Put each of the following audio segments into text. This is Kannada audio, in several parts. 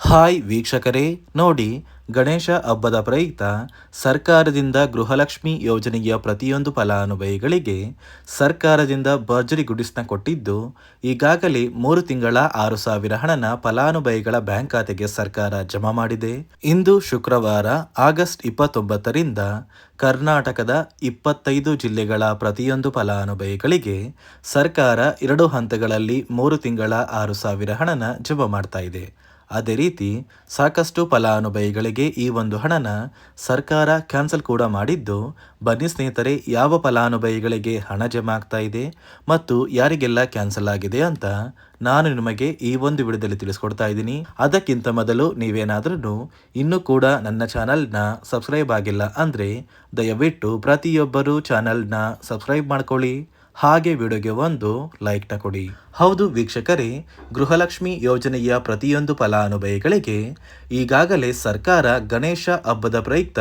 ಹಾಯ್ ವೀಕ್ಷಕರೇ, ನೋಡಿ ಗಣೇಶ ಹಬ್ಬದ ಪ್ರಯುಕ್ತ ಸರ್ಕಾರದಿಂದ ಗೃಹಲಕ್ಷ್ಮಿ ಯೋಜನೆಯ ಪ್ರತಿಯೊಂದು ಫಲಾನುಭವಿಗಳಿಗೆ ಸರ್ಕಾರದಿಂದ ಭರ್ಜರಿ ಗುಡಿಸ್ನ ಕೊಟ್ಟಿದ್ದು, ಈಗಾಗಲೇ ಮೂರು ತಿಂಗಳ ಆರು ಸಾವಿರ ಹಣನ ಫಲಾನುಭವಿಗಳ ಬ್ಯಾಂಕ್ ಖಾತೆಗೆ ಸರ್ಕಾರ ಜಮಾ ಮಾಡಿದೆ. ಇಂದು ಶುಕ್ರವಾರ, ಆಗಸ್ಟ್ ಇಪ್ಪತ್ತೊಂಬತ್ತರಿಂದ ಕರ್ನಾಟಕದ ಇಪ್ಪತ್ತೈದು ಜಿಲ್ಲೆಗಳ ಪ್ರತಿಯೊಂದು ಫಲಾನುಭವಿಗಳಿಗೆ ಸರ್ಕಾರ ಎರಡು ಹಂತಗಳಲ್ಲಿ ಮೂರು ತಿಂಗಳ ಆರು ಸಾವಿರ ಹಣನ ಜಮಾ ಮಾಡ್ತಾ ಇದೆ. ಅದೇ ರೀತಿ ಸಾಕಷ್ಟು ಫಲಾನುಭವಿಗಳಿಗೆ ಈ ಒಂದು ಹಣನ ಸರ್ಕಾರ ಕ್ಯಾನ್ಸಲ್ ಕೂಡ ಮಾಡಿದ್ದು, ಬನ್ನಿ ಸ್ನೇಹಿತರೆ, ಯಾವ ಫಲಾನುಭವಿಗಳಿಗೆ ಹಣ ಜಮಾ ಆಗ್ತಾ ಇದೆ ಮತ್ತು ಯಾರಿಗೆಲ್ಲ ಕ್ಯಾನ್ಸಲ್ ಆಗಿದೆ ಅಂತ ನಾನು ನಿಮಗೆ ಈ ಒಂದು ವಿಡಿಯೋದಲ್ಲಿ ತಿಳಿಸ್ಕೊಡ್ತಾ ಇದ್ದೀನಿ. ಅದಕ್ಕಿಂತ ಮೊದಲು ನೀವೇನಾದ್ರೂ ಇನ್ನೂ ಕೂಡ ನನ್ನ ಚಾನಲ್ನ ಸಬ್ಸ್ಕ್ರೈಬ್ ಆಗಿಲ್ಲ ಅಂದರೆ ದಯವಿಟ್ಟು ಪ್ರತಿಯೊಬ್ಬರು ಚಾನಲ್ನ ಸಬ್ಸ್ಕ್ರೈಬ್ ಮಾಡ್ಕೊಳ್ಳಿ. ಹಾಗೆ ವಿಡಿಯೋಗೆ ಒಂದು ಲೈಕ್ನ ಕೊಡಿ. ಹೌದು ವೀಕ್ಷಕರೇ, ಗೃಹಲಕ್ಷ್ಮಿ ಯೋಜನೆಯ ಪ್ರತಿಯೊಂದು ಫಲಾನುಭವಿಗಳಿಗೆ ಈಗಾಗಲೇ ಸರ್ಕಾರ ಗಣೇಶ ಹಬ್ಬದ ಪ್ರಯುಕ್ತ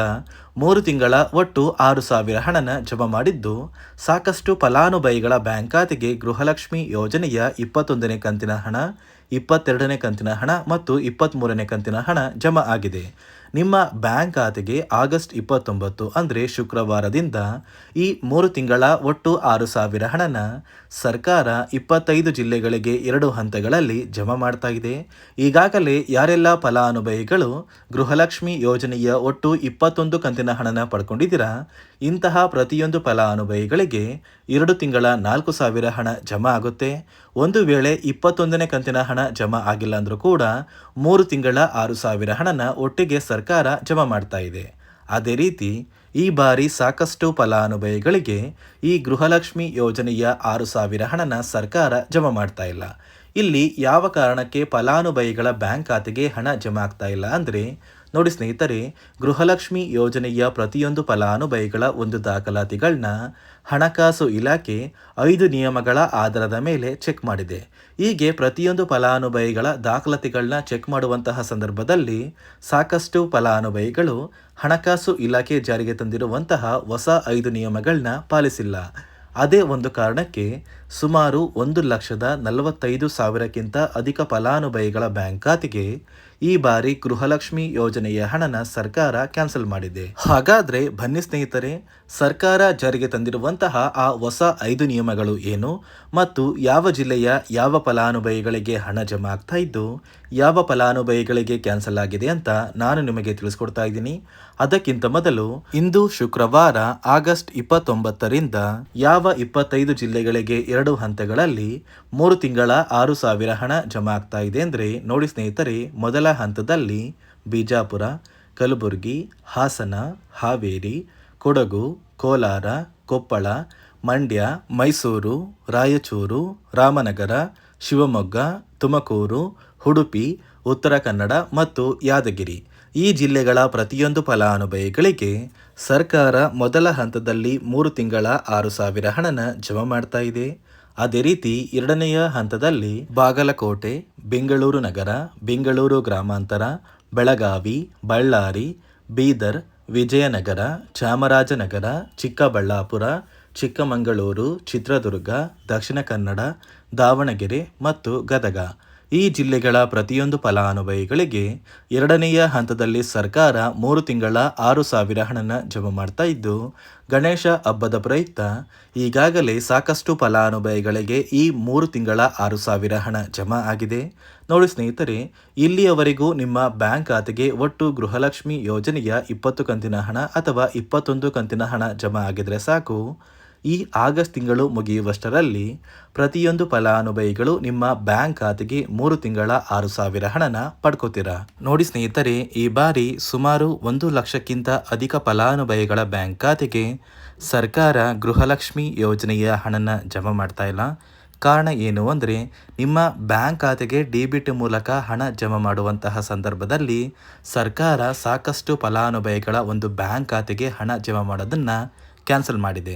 ಮೂರು ತಿಂಗಳ ಒಟ್ಟು ಆರು ಸಾವಿರ ಹಣನ ಜಮಾ ಮಾಡಿದ್ದು, ಸಾಕಷ್ಟು ಫಲಾನುಭವಿಗಳ ಬ್ಯಾಂಕ್ ಖಾತೆಗೆ ಗೃಹಲಕ್ಷ್ಮಿ ಯೋಜನೆಯ ಇಪ್ಪತ್ತೊಂದನೇ ಕಂತಿನ ಹಣ, ಇಪ್ಪತ್ತೆರಡನೇ ಕಂತಿನ ಹಣ ಮತ್ತು ಇಪ್ಪತ್ತ್ಮೂರನೇ ಕಂತಿನ ಹಣ ಜಮಾ ಆಗಿದೆ. ನಿಮ್ಮ ಬ್ಯಾಂಕ್ ಖಾತೆಗೆ ಆಗಸ್ಟ್ ಇಪ್ಪತ್ತೊಂಬತ್ತು, ಅಂದರೆ ಶುಕ್ರವಾರದಿಂದ ಈ ಮೂರು ತಿಂಗಳ ಒಟ್ಟು ಆರು ಸಾವಿರ ಹಣನ ಸರ್ಕಾರ ಇಪ್ಪತ್ತೈದು ಜಿಲ್ಲೆಗಳಿಗೆ ಎರಡು ಹಂತಗಳಲ್ಲಿ ಜಮಾ ಮಾಡ್ತಾ ಇದೆ. ಈಗಾಗಲೇ ಯಾರೆಲ್ಲ ಫಲಾನುಭವಿಗಳು ಗೃಹಲಕ್ಷ್ಮಿ ಯೋಜನೆಯ ಒಟ್ಟು ಇಪ್ಪತ್ತೊಂದು ಕಂತಿನ ಹಣನ ಪಡ್ಕೊಂಡಿದ್ದೀರಾ, ಇಂತಹ ಪ್ರತಿಯೊಂದು ಫಲಾನುಭವಿಗಳಿಗೆ ಎರಡು ತಿಂಗಳ ನಾಲ್ಕು ಸಾವಿರ ಹಣ ಜಮಾ ಆಗುತ್ತೆ. ಒಂದು ವೇಳೆ ಇಪ್ಪತ್ತೊಂದನೇ ಕಂತಿನ ಹಣ ಜಮಾ ಆಗಿಲ್ಲ ಅಂದರೂ ಕೂಡ ಮೂರು ತಿಂಗಳ ಆರು ಸಾವಿರ ಹಣನ ಒಟ್ಟಿಗೆ ಸರ್ಕಾರ ಜಮಾ ಮಾಡ್ತಾ ಇದೆ. ಅದೇ ರೀತಿ, ಈ ಬಾರಿ ಸಾಕಷ್ಟು ಫಲಾನುಭವಿಗಳಿಗೆ ಈ ಗೃಹಲಕ್ಷ್ಮಿ ಯೋಜನೆಯ ಆರು ಸಾವಿರ ಹಣನ ಸರ್ಕಾರ ಜಮಾ ಮಾಡ್ತಾ ಇಲ್ಲ. ಇಲ್ಲಿ ಯಾವ ಕಾರಣಕ್ಕೆ ಫಲಾನುಭವಿಗಳ ಬ್ಯಾಂಕ್ ಖಾತೆಗೆ ಹಣ ಜಮಾ ಆಗ್ತಾ ಇಲ್ಲ ಅಂದರೆ ನೋಡಿ ಸ್ನೇಹಿತರೆ, ಗೃಹಲಕ್ಷ್ಮಿ ಯೋಜನೆಯ ಪ್ರತಿಯೊಂದು ಫಲಾನುಭವಿಗಳ ಒಂದು ದಾಖಲಾತಿಗಳನ್ನ ಹಣಕಾಸು ಇಲಾಖೆ ಐದು ನಿಯಮಗಳ ಆಧಾರದ ಮೇಲೆ ಚೆಕ್ ಮಾಡಿದೆ. ಹೀಗೆ ಪ್ರತಿಯೊಂದು ಫಲಾನುಭವಿಗಳ ದಾಖಲಾತಿಗಳನ್ನ ಚೆಕ್ ಮಾಡುವಂತಹ ಸಂದರ್ಭದಲ್ಲಿ ಸಾಕಷ್ಟು ಫಲಾನುಭವಿಗಳು ಹಣಕಾಸು ಇಲಾಖೆ ಜಾರಿಗೆ ತಂದಿರುವಂತಹ ಹೊಸ ಐದು ನಿಯಮಗಳನ್ನ ಪಾಲಿಸಿಲ್ಲ. ಅದೇ ಒಂದು ಕಾರಣಕ್ಕೆ ಸುಮಾರು ಒಂದು ಲಕ್ಷದ ನಲವತ್ತೈದು ಸಾವಿರಕ್ಕಿಂತ ಅಧಿಕ ಫಲಾನುಭವಿಗಳ ಬ್ಯಾಂಕ್ ಖಾತೆಗೆ ಈ ಬಾರಿ ಗೃಹಲಕ್ಷ್ಮಿ ಯೋಜನೆಯ ಹಣನ ಸರ್ಕಾರ ಕ್ಯಾನ್ಸಲ್ ಮಾಡಿದೆ. ಹಾಗಾದ್ರೆ ಬನ್ನಿ ಸ್ನೇಹಿತರೆ, ಸರ್ಕಾರ ಜಾರಿಗೆ ತಂದಿರುವಂತಹ ಆ ಹೊಸ ಐದು ನಿಯಮಗಳು ಏನು? ಮತ್ತು ಯಾವ ಜಿಲ್ಲೆಯ ಯಾವ ಫಲಾನುಭವಿಗಳಿಗೆ ಹಣ ಜಮಾ ಆಗ್ತಾ ಇದ್ದು, ಯಾವ ಫಲಾನುಭವಿಗಳಿಗೆ ಕ್ಯಾನ್ಸಲ್ ಆಗಿದೆ ಅಂತ ನಾನು ನಿಮಗೆ ತಿಳಿಸ್ಕೊಡ್ತಾ ಇದ್ದೀನಿ. ಅದಕ್ಕಿಂತ ಮೊದಲು ಇಂದು ಶುಕ್ರವಾರ ಆಗಸ್ಟ್ ಇಪ್ಪತ್ತೊಂಬತ್ತರಿಂದ ಯಾವ ಇಪ್ಪತ್ತೈದು ಜಿಲ್ಲೆಗಳಿಗೆ ಎರಡು ಹಂತಗಳಲ್ಲಿ ಮೂರು ತಿಂಗಳ ಆರು ಸಾವಿರ ಹಣ ಜಮಾ ಆಗ್ತಾ ಇದೆ ಅಂದರೆ ನೋಡಿ ಸ್ನೇಹಿತರೆ, ಮೊದಲ ಹಂತದಲ್ಲಿ ಬಿಜಾಪುರ, ಕಲಬುರಗಿ, ಹಾಸನ, ಹಾವೇರಿ, ಕೊಡಗು, ಕೋಲಾರ, ಕೊಪ್ಪಳ, ಮಂಡ್ಯ, ಮೈಸೂರು, ರಾಯಚೂರು, ರಾಮನಗರ, ಶಿವಮೊಗ್ಗ, ತುಮಕೂರು, ಉಡುಪಿ, ಉತ್ತರ ಕನ್ನಡ ಮತ್ತು ಯಾದಗಿರಿ. ಈ ಜಿಲ್ಲೆಗಳ ಪ್ರತಿಯೊಂದು ಫಲಾನುಭವಿಗಳಿಗೆ ಸರ್ಕಾರ ಮೊದಲ ಹಂತದಲ್ಲಿ ಮೂರು ತಿಂಗಳ ಆರು ಸಾವಿರ ಹಣನ ಜಮಾ ಮಾಡ್ತಾ ಇದೆ. ಅದೇ ರೀತಿ ಎರಡನೆಯ ಹಂತದಲ್ಲಿ ಬಾಗಲಕೋಟೆ, ಬೆಂಗಳೂರು ನಗರ, ಬೆಂಗಳೂರು ಗ್ರಾಮಾಂತರ, ಬೆಳಗಾವಿ, ಬಳ್ಳಾರಿ, ಬೀದರ್, ವಿಜಯನಗರ, ಚಾಮರಾಜನಗರ, ಚಿಕ್ಕಬಳ್ಳಾಪುರ, ಚಿಕ್ಕಮಗಳೂರು, ಚಿತ್ರದುರ್ಗ, ದಕ್ಷಿಣ ಕನ್ನಡ, ದಾವಣಗೆರೆ ಮತ್ತು ಗದಗ. ಈ ಜಿಲ್ಲೆಗಳ ಪ್ರತಿಯೊಂದು ಫಲಾನುಭವಿಗಳಿಗೆ ಎರಡನೆಯ ಹಂತದಲ್ಲಿ ಸರ್ಕಾರ ಮೂರು ತಿಂಗಳ ಆರು ಸಾವಿರ ಹಣನ ಜಮಾ ಮಾಡ್ತಾ ಇದ್ದು, ಗಣೇಶ ಹಬ್ಬದ ಪ್ರಯುಕ್ತ ಈಗಾಗಲೇ ಸಾಕಷ್ಟು ಫಲಾನುಭವಿಗಳಿಗೆ ಈ ಮೂರು ತಿಂಗಳ ಆರು ಸಾವಿರ ಹಣ ಜಮಾ ಆಗಿದೆ. ನೋಡಿ ಸ್ನೇಹಿತರೆ, ಇಲ್ಲಿಯವರೆಗೂ ನಿಮ್ಮ ಬ್ಯಾಂಕ್ ಖಾತೆಗೆ ಒಟ್ಟು ಗೃಹಲಕ್ಷ್ಮಿ ಯೋಜನೆಯ ಇಪ್ಪತ್ತು ಕಂತಿನ ಹಣ ಅಥವಾ ಇಪ್ಪತ್ತೊಂದು ಕಂತಿನ ಹಣ ಜಮಾ ಆಗಿದ್ರೆ ಸಾಕು. ಈ ಆಗಸ್ಟ್ ತಿಂಗಳು ಮುಗಿಯುವಷ್ಟರಲ್ಲಿ ಪ್ರತಿಯೊಂದು ಫಲಾನುಭವಿಗಳು ನಿಮ್ಮ ಬ್ಯಾಂಕ್ ಖಾತೆಗೆ ಮೂರು ತಿಂಗಳ ಆರು ಸಾವಿರ ಹಣನ ಪಡ್ಕೋತೀರಾ? ನೋಡಿ ಸ್ನೇಹಿತರೆ, ಈ ಬಾರಿ ಸುಮಾರು ಒಂದು ಲಕ್ಷಕ್ಕಿಂತ ಅಧಿಕ ಫಲಾನುಭವಿಗಳ ಬ್ಯಾಂಕ್ ಖಾತೆಗೆ ಸರ್ಕಾರ ಗೃಹಲಕ್ಷ್ಮಿ ಯೋಜನೆಯ ಹಣನ ಜಮಾ ಮಾಡ್ತಾ ಇಲ್ಲ. ಕಾರಣ ಏನು ಅಂದರೆ, ನಿಮ್ಮ ಬ್ಯಾಂಕ್ ಖಾತೆಗೆ ಡಿಬಿಟ್ ಮೂಲಕ ಹಣ ಜಮಾ ಮಾಡುವಂತಹ ಸಂದರ್ಭದಲ್ಲಿ ಸರ್ಕಾರ ಸಾಕಷ್ಟು ಫಲಾನುಭವಿಗಳ ಒಂದು ಬ್ಯಾಂಕ್ ಖಾತೆಗೆ ಹಣ ಜಮಾ ಮಾಡೋದನ್ನು ಕ್ಯಾನ್ಸಲ್ ಮಾಡಿದೆ.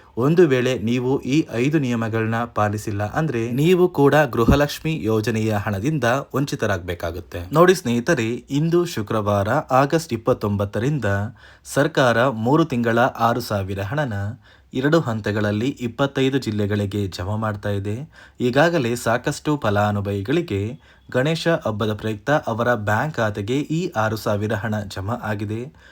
ಒಂದು ವೇಳೆ ನೀವು ಈ ಐದು ನಿಯಮಗಳನ್ನ ಪಾಲಿಸಿಲ್ಲ ಅಂದ್ರೆ ನೀವು ಕೂಡ ಗೃಹಲಕ್ಷ್ಮಿ ಯೋಜನೆಯ ಹಣದಿಂದ ವಂಚಿತರಾಗಬೇಕಾಗುತ್ತೆ. ನೋಡಿ ಸ್ನೇಹಿತರೆ, ಇಂದು ಶುಕ್ರವಾರ ಆಗಸ್ಟ್ ಇಪ್ಪತ್ತೊಂಬತ್ತರಿಂದ ಸರ್ಕಾರ ಮೂರು ತಿಂಗಳ ಆರು ಸಾವಿರ ಹಣನ ಎರಡು ಹಂತಗಳಲ್ಲಿ ಇಪ್ಪತ್ತೈದು ಜಿಲ್ಲೆಗಳಿಗೆ ಜಮಾ ಮಾಡ್ತಾ ಇದೆ. ಈಗಾಗಲೇ ಸಾಕಷ್ಟು ಫಲಾನುಭವಿಗಳಿಗೆ ಗಣೇಶ ಹಬ್ಬದ ಪ್ರಯುಕ್ತ ಅವರ ಬ್ಯಾಂಕ್ ಖಾತೆಗೆ ಈ ಆರು ಸಾವಿರ ಹಣ ಜಮಾ ಆಗಿದೆ.